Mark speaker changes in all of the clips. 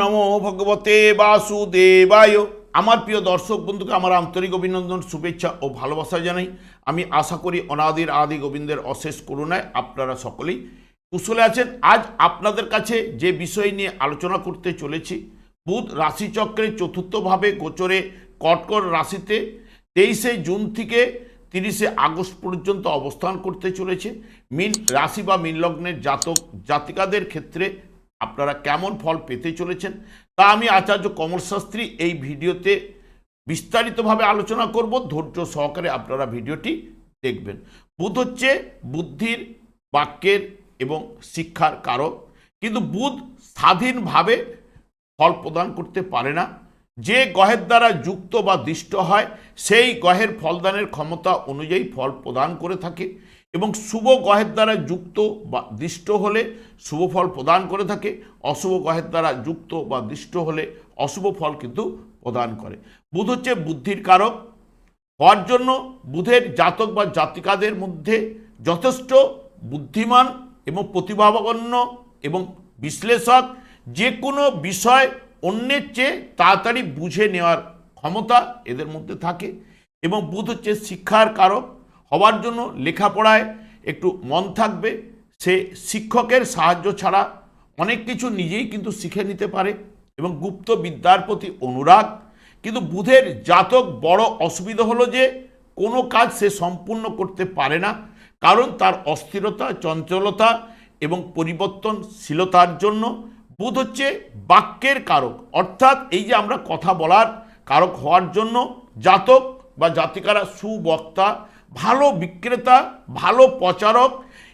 Speaker 1: নমো ভগবতে বাসুদেবায়। আমার প্রিয় দর্শক বন্ধুকে আমার আন্তরিক অভিনন্দন, শুভেচ্ছা ও ভালোবাসা জানাই। আমি আশা করি অনাদির আদি গোবিন্দের অশেষ করুণায় আপনারা সকলেই কুশলে আছেন। আজ আপনাদের কাছে যে বিষয় নিয়ে আলোচনা করতে চলেছি, বুধ রাশিচক্রের চতুর্থভাবে গোচরে কটকর রাশিতে তেইশে জুন থেকে তিরিশে আগস্ট পর্যন্ত অবস্থান করতে চলেছে। মিন রাশি বা মিন লগ্নের জাতক, জাতিকাদের ক্ষেত্রে আপনারা কেমন ফল পেতে চলেছেন তা আমি আচার্য কমল শাস্ত্রী এই ভিডিওতে বিস্তারিতভাবে আলোচনা করব। ধৈর্য সহকারে আপনারা ভিডিওটি দেখবেন। বুধ হচ্ছে বুদ্ধির, বাক্যের এবং শিক্ষার কারক। কিন্তু বুধ স্বাধীনভাবে ফল প্রদান করতে পারে না। যে গ্রহের দ্বারা যুক্ত বা দৃষ্ট হয়, সেই গ্রহের ফলদানের ক্ষমতা অনুযায়ী ফল প্রদান করে থাকে। এবং শুভ গ্রহের দ্বারা যুক্ত বা দৃষ্ট হলে শুভ ফল প্রদান করে থাকে, অশুভ গ্রহের দ্বারা যুক্ত বা দৃষ্ট হলে অশুভ ফল কিন্তু প্রদান করে। বুধ হচ্ছে বুদ্ধির কারক। হওয়ার জন্য বুধের জাতক বা জাতিকাদের মধ্যে যথেষ্ট বুদ্ধিমান এবং প্রতিভাবাপন্ন এবং বিশ্লেষক যে কোনো বিষয় অন্যের চেয়ে তাড়াতাড়ি বুঝে নেওয়ার ক্ষমতা এদের মধ্যে থাকে এবং বুধ হচ্ছে শিক্ষার কারক। হওয়ার জন্য লেখাপড়ায় একটু মন থাকবে। সে শিক্ষকের সাহায্য ছাড়া অনেক কিছু নিজেই কিন্তু শিখে নিতে পারে এবং গুপ্ত বিদ্যার প্রতি অনুরাগ। কিন্তু বুধের জাতক বড় অসুবিধা হলো যে কোনো কাজ সে সম্পূর্ণ করতে পারে না। কারণ তার অস্থিরতা, চঞ্চলতা এবং পরিবর্তনশীলতার জন্য বুধ হচ্ছে বাক্যের কারক। অর্থাৎ এই যে আমরা কথা বলার কারক হওয়ার জন্য জাতক বা জাতিকারা সুবক্তা ভালো বিক্রেতা, ভালো প্রচারক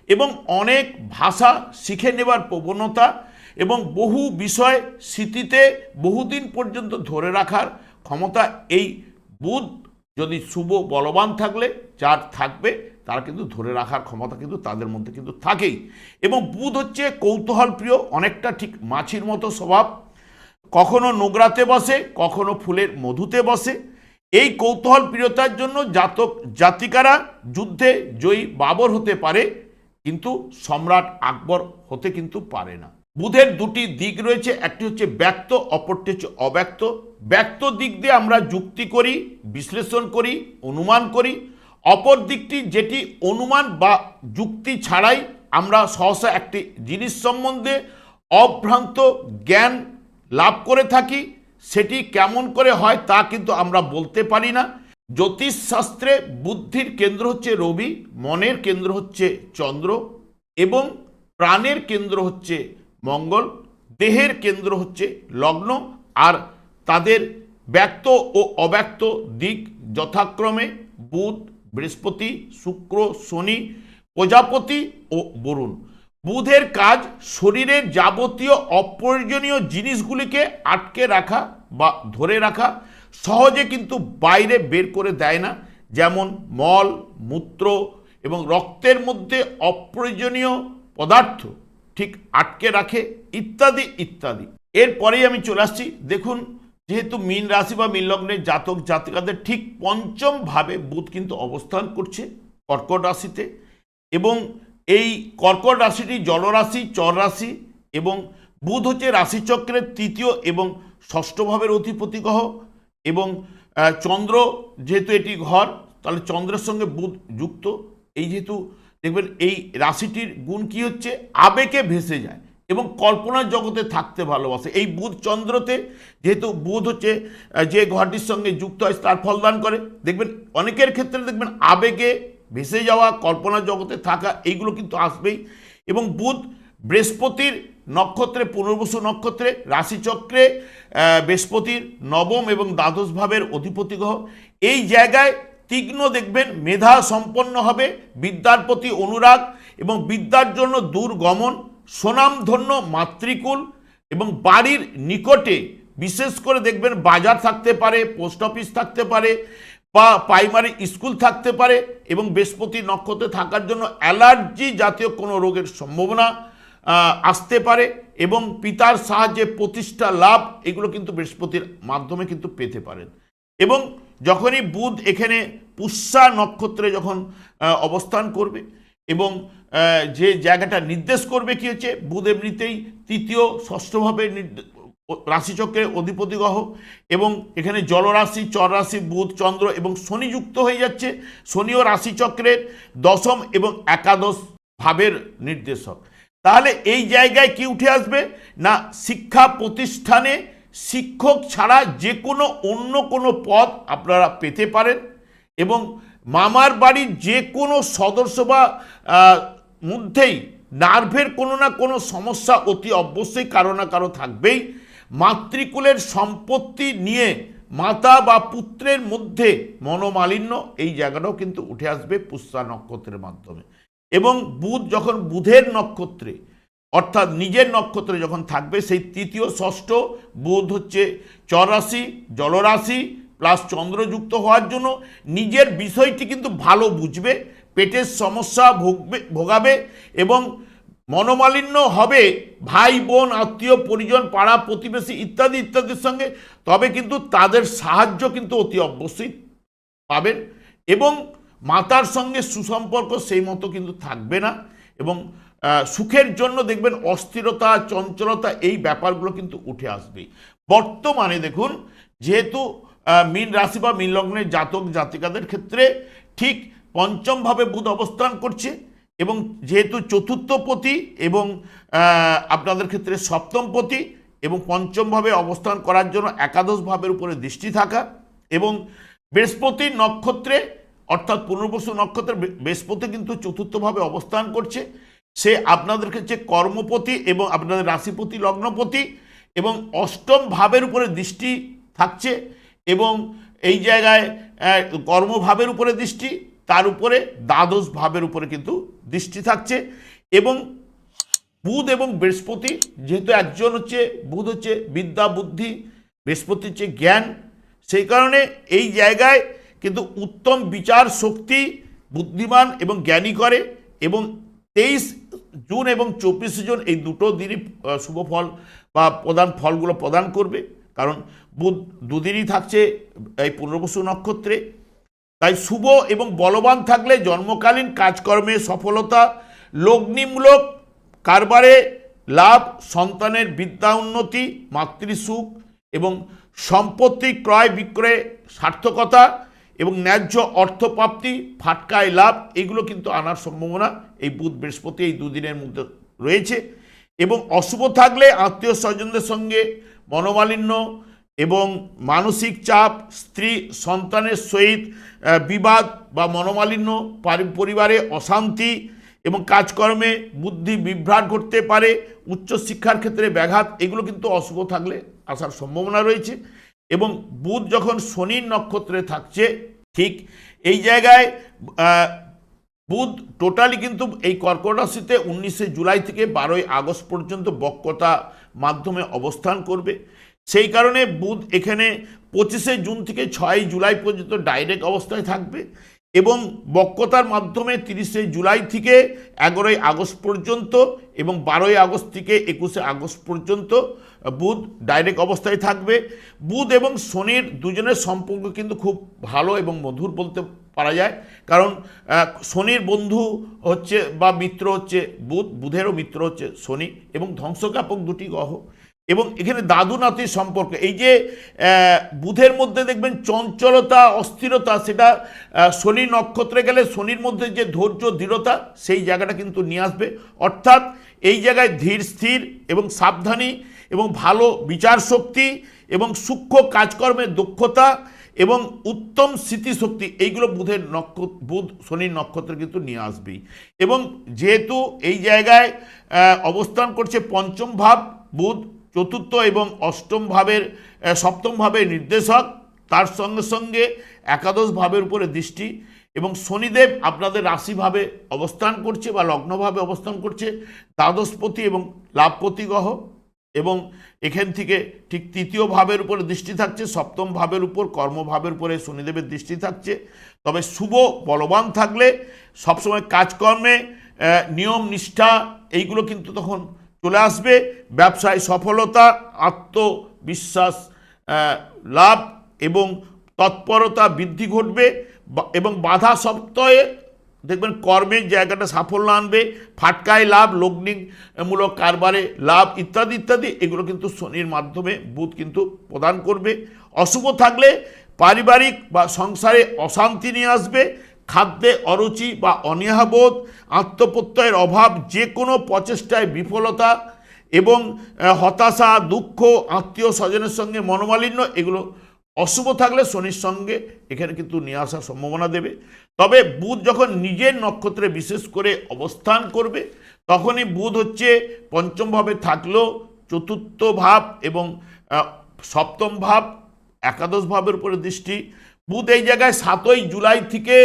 Speaker 1: এবং অনেক ভাষা শিখে নেবার প্রবণতা এবং বহু বিষয় স্মৃতিতে বহুদিন পর্যন্ত ধরে রাখার ক্ষমতা এই বুধ যদি শুভ বলবান থাকলে, যার থাকবে, তারা কিন্তু ধরে রাখার ক্ষমতা কিন্তু তাদের মধ্যে কিন্তু থাকেই। এবং বুধ হচ্ছে কৌতূহল প্রিয় অনেকটা ঠিক মাছির মতো স্বভাব। কখনো নোংরাতে বসে, কখনো ফুলের মধুতে বসে এই কৌতূহল প্রিয়তার জন্য জাতক জাতিকারা যুদ্ধে জয়ী বাবর হতে পারে, কিন্তু সম্রাট আকবর হতে কিন্তু পারে না। বুধের দুটি দিক রয়েছে, একটি হচ্ছে ব্যক্ত, অপরটি হচ্ছে অব্যক্ত। ব্যক্ত দিক দিয়ে আমরা যুক্তি করি, বিশ্লেষণ করি, অনুমান করি। অপর দিকটি যেটি অনুমান বা যুক্তি ছাড়াই আমরা সহসা একটি জিনিস সম্বন্ধে অভ্রান্ত জ্ঞান লাভ করে থাকি। সেটি কেমন করে হয় তা কিন্তু আমরা বলতে পারি না। জ্যোতিষশাস্ত্রে বুদ্ধির কেন্দ্র হচ্ছে রবি, মনের কেন্দ্র হচ্ছে চন্দ্র এবং প্রাণের কেন্দ্র হচ্ছে মঙ্গল, দেহের কেন্দ্র হচ্ছে লগ্ন আর তাদের ব্যক্ত ও অব্যক্ত দিক যথাক্রমে বুধ, বৃহস্পতি, শুক্র, শনি, প্রজাপতি ও বরুণ। বুধের কাজ শরীরের যাবতীয় অপ্রয়োজনীয় জিনিসগুলিকে আটকে রাখা বা ধরে রাখা, সহজে কিন্তু বাইরে বের করে দেয় না, যেমন মল, মূত্র এবং রক্তের মধ্যে অপ্রয়োজনীয় পদার্থ ঠিক আটকে রাখে, ইত্যাদি ইত্যাদি। এরপরেই আমি চলে আসছি। দেখুন, যেহেতু মীন রাশি বা মীন লগ্নের জাতক, জাতিকাদের ঠিক পঞ্চমভাবে বুধ কিন্তু অবস্থান করছে কর্কট রাশিতে এবং এই কর্কট রাশিটি জলরাশি, চর রাশি এবং বুধ হচ্ছে রাশিচক্রের তৃতীয় এবং ষষ্ঠ ভাবের অধিপতি গ্রহ এবং চন্দ্র যেহেতু এটি ঘর, তাহলে চন্দ্রের সঙ্গে বুধ যুক্ত। এই যেহেতু দেখবেন এই রাশিটির গুণ কি হচ্ছে? আবেগে ভেসে যায় এবং কল্পনার জগতে থাকতে ভালোবাসে। এই বুধ চন্দ্রতে যেহেতু বুধ হচ্ছে যে ঘরটির সঙ্গে যুক্ত হয়, তার ফলদান করে। দেখবেন অনেকের ক্ষেত্রে দেখবেন আবেগে ভেসে যাওয়া, কল্পনা জগতে থাকা, এইগুলো কিন্তু আসবেই। এবং বুধ বৃহস্পতির নক্ষত্রে, পুনর্বসু নক্ষত্রে, রাশিচক্রে বৃহস্পতির নবম এবং দ্বাদশ ভাবের অধিপতি গ্রহ। এই জায়গায় তীক্ষ্ণ দেখবেন, মেধা সম্পন্ন হবে, বিদ্যার প্রতি অনুরাগ এবং বিদ্যার জন্য দূর গমন সুনামধন্য মাতৃকুল এবং বাড়ির নিকটে বিশেষ করে দেখবেন বাজার থাকতে পারে, পোস্ট অফিস থাকতে পারে বা প্রাইমারি স্কুল থাকতে পারে এবং বৃহস্পতি নক্ষত্রে থাকার জন্য অ্যালার্জি জাতীয় কোনো রোগের সম্ভাবনা আসতে পারে এবং পিতার সাহায্যে প্রতিষ্ঠা লাভ এগুলো কিন্তু বৃহস্পতির মাধ্যমে কিন্তু পেতে পারেন। এবং যখনই বুধ এখানে পুষ্যা নক্ষত্রে যখন অবস্থান করবে এবং যে জায়গাটা নির্দেশ করবে কি হচ্ছে, বুধ এমনিতেই তৃতীয় ষষ্ঠভাবে রাশিচক্রের অধিপতি গ্রহ এবং এখানে জলরাশি, চররাশি, বুধ, চন্দ্র এবং শনি যুক্ত হয়ে যাচ্ছে। শনিও রাশিচক্রের দশম এবং একাদশ ভাবের নির্দেশক। তাহলে এই জায়গায় কি উঠে আসবে? না, শিক্ষা প্রতিষ্ঠানে শিক্ষক ছাড়া যে কোনো অন্য কোনো পদ আপনারা পেতে পারেন এবং মামার বাড়ির যে কোনো সদস্য বা মধ্যেই নার্ভের কোনো না কোনো সমস্যা অতি অবশ্যই কারও না কারও থাকবেই। মাতৃকুলের সম্পত্তি নিয়ে মাতা বা পুত্রের মধ্যে মনোমালিন্য, এই জায়গাটাও কিন্তু উঠে আসবে পুষ্যা নক্ষত্রের মাধ্যমে। এবং বুধ যখন বুধের নক্ষত্রে, অর্থাৎ নিজের নক্ষত্রে যখন থাকবে, সেই তৃতীয়, ষষ্ঠ, বুধ হচ্ছে চরাশি, জলরাশি, প্লাস চন্দ্রযুক্ত হওয়ার জন্য নিজের বিষয়টি কিন্তু ভালো বুঝবে, পেটের সমস্যা ভোগবে, ভোগাবে এবং মনোমালিন্য হবে, ভাই, বোন, আত্মীয়, পরিজন, পাড়া, প্রতিবেশী ইত্যাদি ইত্যাদির সঙ্গে, তবে কিন্তু তাদের সাহায্য কিন্তু অতি অবশ্যই পাবেন এবং মাতার সঙ্গে সুসম্পর্ক সেই মতো কিন্তু থাকবে না এবং সুখের জন্য দেখবেন অস্থিরতা, চঞ্চলতা এই ব্যাপারগুলো কিন্তু উঠে আসবে। বর্তমানে দেখুন, যেহেতু মীন রাশি বা মীন লগ্নের জাতক, জাতিকাদের ক্ষেত্রে ঠিক পঞ্চমভাবে বুধ অবস্থান করছে এবং যেহেতু চতুর্থপতি এবং আপনাদের ক্ষেত্রে সপ্তমপতি এবং পঞ্চমভাবে অবস্থান করার জন্য একাদশ ভাবের উপরে দৃষ্টি থাকা এবং বৃহস্পতির নক্ষত্রে, অর্থাৎ পুনর্বসু নক্ষত্রে বৃহস্পতি কিন্তু চতুর্থভাবে অবস্থান করছে। সে আপনাদের ক্ষেত্রে কর্মপতি এবং আপনাদের রাশিপতি লগ্নপতি এবং অষ্টম ভাবের উপরে দৃষ্টি থাকছে এবং এই জায়গায় কর্মভাবের উপরে দৃষ্টি, তার উপরে দ্বাদশ ভাবের উপরে কিন্তু দৃষ্টি থাকছে এবং বুধ এবং বৃহস্পতি যেহেতু একজন হচ্ছে বুধ হচ্ছে বিদ্যা, বুদ্ধি, বৃহস্পতি হচ্ছে জ্ঞান, সেই কারণে এই জায়গায় কিন্তু উত্তম বিচার শক্তি বুদ্ধিমান এবং জ্ঞানী করে এবং তেইশ জুন এবং চব্বিশে জুন এই দুটো দিনই শুভ ফল বা প্রধান ফলগুলো প্রদান করবে। কারণ বুধ দুদিনই থাকছে এই পুনর্বসু নক্ষত্রে। তাই শুভ এবং বলবান থাকলে জন্মকালীন কাজকর্মে সফলতা, লগ্নিমূলক কারবারে লাভ, সন্তানের বিদ্যা উন্নতি মাতৃসুখ এবং সম্পত্তি ক্রয় বিক্রয়ে সার্থকতা এবং ন্যায্য অর্থপ্রাপ্তি ফাটকায় লাভ, এগুলো কিন্তু আনার সম্ভাবনা এই বুধ বৃহস্পতি এই দুদিনের মধ্যে রয়েছে। এবং অশুভ থাকলে আত্মীয় স্বজনদের সঙ্গে মনোমালিন্য এবং মানসিক চাপ, স্ত্রী, সন্তানের সহিত বিবাদ বা মনোমালিন্য পরিবারে অশান্তি এবং কাজকর্মে বুদ্ধি বিভ্রাট করতে পারে, উচ্চশিক্ষার ক্ষেত্রে ব্যাঘাত, এগুলো কিন্তু অশুভ থাকলে আসার সম্ভাবনা রয়েছে। এবং বুধ যখন শনির নক্ষত্রে থাকছে, ঠিক এই জায়গায় বুধ টোটালি কিন্তু এই কর্কট রাশিতে উনিশে জুলাই থেকে বারোই আগস্ট পর্যন্ত বক্রতা মাধ্যমে অবস্থান করবে। সেই কারণে বুধ এখানে পঁচিশে জুন থেকে ছয়ই জুলাই পর্যন্ত ডাইরেক্ট অবস্থায় থাকবে এবং বক্রতার মাধ্যমে তিরিশে জুলাই থেকে এগারোই আগস্ট পর্যন্ত এবং বারোই আগস্ট থেকে একুশে আগস্ট পর্যন্ত বুধ ডাইরেক্ট অবস্থায় থাকবে। বুধ এবং শনির দুজনের সম্পর্ক কিন্তু খুব ভালো এবং মধুর বলতে পারা যায়। কারণ শনির বন্ধু হচ্ছে বা মিত্র হচ্ছে বুধ, বুধেরও মিত্র হচ্ছে শনি এবং ধ্বংসকাপক দুটি গ্রহ। এবং এখানে দাদু নাতির সম্পর্ক। এই যে বুধের মধ্যে দেখবেন চঞ্চলতা, অস্থিরতা, সেটা শনি নক্ষত্রে গেলে শনির মধ্যে যে ধৈর্য, দৃঢ়তা, সেই জায়গাটা কিন্তু নিয়ে আসবে। অর্থাৎ এই জায়গায় ধীর, স্থির এবং সাবধানী এবং ভালো বিচার শক্তি এবং সূক্ষ্ম কাজকর্মের দক্ষতা এবং উত্তম স্মৃতিশক্তি, এইগুলো বুধের নক্ষত্র বুধ শনির নক্ষত্র কিন্তু নিয়ে আসবেই। এবং যেহেতু এই জায়গায় অবস্থান করছে পঞ্চম ভাব, বুধ চতুর্থ এবং অষ্টম ভাবের সপ্তম ভাবের নির্দেশক। তার সঙ্গে সঙ্গে একাদশ ভাবের উপরে দৃষ্টি এবং শনিদেব আপনাদের রাশিভাবে অবস্থান করছে বা লগ্নভাবে অবস্থান করছে। দ্বাদশপতি এবং লাভপতি গ্রহ এবং এখান থেকে ঠিক তৃতীয় ভাবের উপরে দৃষ্টি থাকছে। সপ্তম ভাবের উপর কর্মভাবের উপরে শনিদেবের দৃষ্টি থাকছে। তবে শুভ বলবান থাকলে সবসময় কাজকর্মে নিয়ম, নিষ্ঠা, এইগুলো কিন্তু তখন চলে আসবে। ব্যবসায় সফলতা, আত্মবিশ্বাস লাভ এবং তৎপরতা বৃদ্ধি ঘটবে এবং বাধা সপ্তাহে দেখবেন কর্মের জায়গাটা সাফল্য আনবে, ফাটকায় লাভ, লগ্নিমূলক কারবারে লাভ ইত্যাদি ইত্যাদি, এগুলো কিন্তু শনির মাধ্যমে বুধ কিন্তু প্রদান করবে। অশুভ থাকলে পারিবারিক বা সংসারে অশান্তি নিয়ে আসবে। খাদ্যে অরুচি বা অনীহাবোধ আত্মপ্রত্যয়ের অভাব যে কোনো প্রচেষ্টায় বিফলতা এবং হতাশা, দুঃখ, আত্মীয় স্বজনের সঙ্গে মনোমালিন্য, এগুলো অশুভ থাকলে শনির সঙ্গে এখানে কিন্তু নিয়ে আসার সম্ভাবনা দেবে। তবে বুধ যখন নিজের নক্ষত্রে বিশেষ করে অবস্থান করবে, তখনই বুধ হচ্ছে পঞ্চমভাবে থাকলেও চতুর্থ ভাব এবং সপ্তম ভাব, একাদশ ভাবের উপরে দৃষ্টি বুধ এই জায়গায় সাতই জুলাই থেকে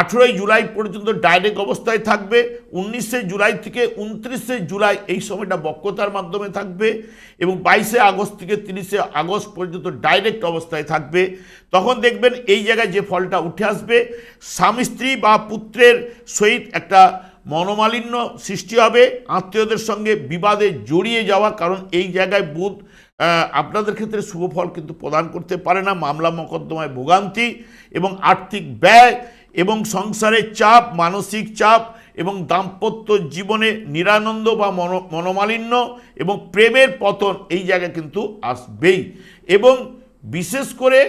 Speaker 1: আঠেরোই জুলাই পর্যন্ত ডাইরেক্ট অবস্থায় থাকবে, উনিশে জুলাই থেকে উনত্রিশে জুলাই এই সময়টা বক্রতার মাধ্যমে থাকবে এবং বাইশে আগস্ট থেকে তিরিশে আগস্ট পর্যন্ত ডাইরেক্ট অবস্থায় থাকবে। তখন দেখবেন এই জায়গায় যে ফলটা উঠে আসবে, স্বামী স্ত্রী বা পুত্রের সহিত একটা মনোমালিন্য সৃষ্টি হবে, আত্মীয়দের সঙ্গে বিবাদে জড়িয়ে যাওয়া, কারণ এই জায়গায় বুধ আপনাদের ক্ষেত্রে শুভ ফল কিন্তু প্রদান করতে পারে না। মামলা মকদ্দমায় ভোগান্তি এবং আর্থিক ব্যয় এবং সংসারের চাপ, মানসিক চাপ এবং দাম্পত্য জীবনে নিরানন্দ বা মনো, মনোমালিন্য এবং প্রেমের পতন এই জায়গায় কিন্তু আসবেই। এবং বিশেষ করে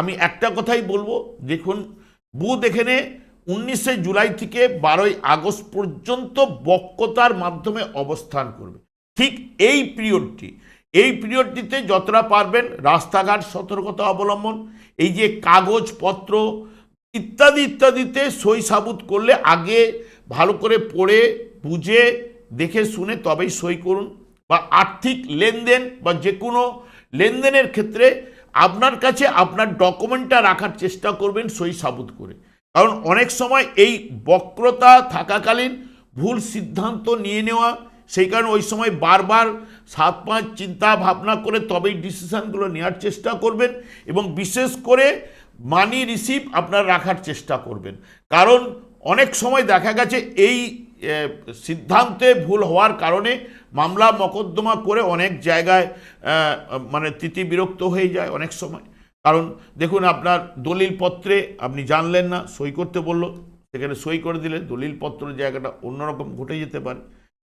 Speaker 1: আমি একটা কথাই বলব, দেখুন, বুধ এখানে উনিশে জুলাই থেকে বারোই আগস্ট পর্যন্ত বক্রতার মাধ্যমে অবস্থান করবে। ঠিক এই পিরিয়ডটি এই পিরিয়ডটিতে যতটা পারবেন রাস্তাঘাট সতর্কতা অবলম্বন, এই যে কাগজপত্র ইত্যাদি ইত্যাদিতে সই সাবুত করলে আগে ভালো করে পড়ে, বুঝে, দেখে শুনে তবেই সই করুন। বা আর্থিক লেনদেন বা যে কোনো লেনদেনের ক্ষেত্রে আপনার কাছে আপনার ডকুমেন্টটা রাখার চেষ্টা করবেন সই সাবুত করে। কারণ অনেক সময় এই বক্রতা থাকাকালীন ভুল সিদ্ধান্ত নিয়ে নেওয়া সেই কারণে ওই সময় বারবার সাত পাঁচ চিন্তা ভাবনা করে তবেই ডিসিশানগুলো নেওয়ার চেষ্টা করবেন এবং বিশেষ করে মানি রিসিভ আপনার রাখার চেষ্টা করবেন। কারণ অনেক সময় দেখা গেছে এই সিদ্ধান্তে ভুল হওয়ার কারণে মামলা মকদ্দমা করে অনেক জায়গায় মানে তিতি বিরক্ত হয়ে যায় অনেক সময়। কারণ দেখুন আপনার দলিলপত্রে আপনি জানলেন না, সই করতে বলল, সেখানে সই করে দিলে দলিলপত্র জায়গাটা অন্যরকম ঘটে যেতে পারে।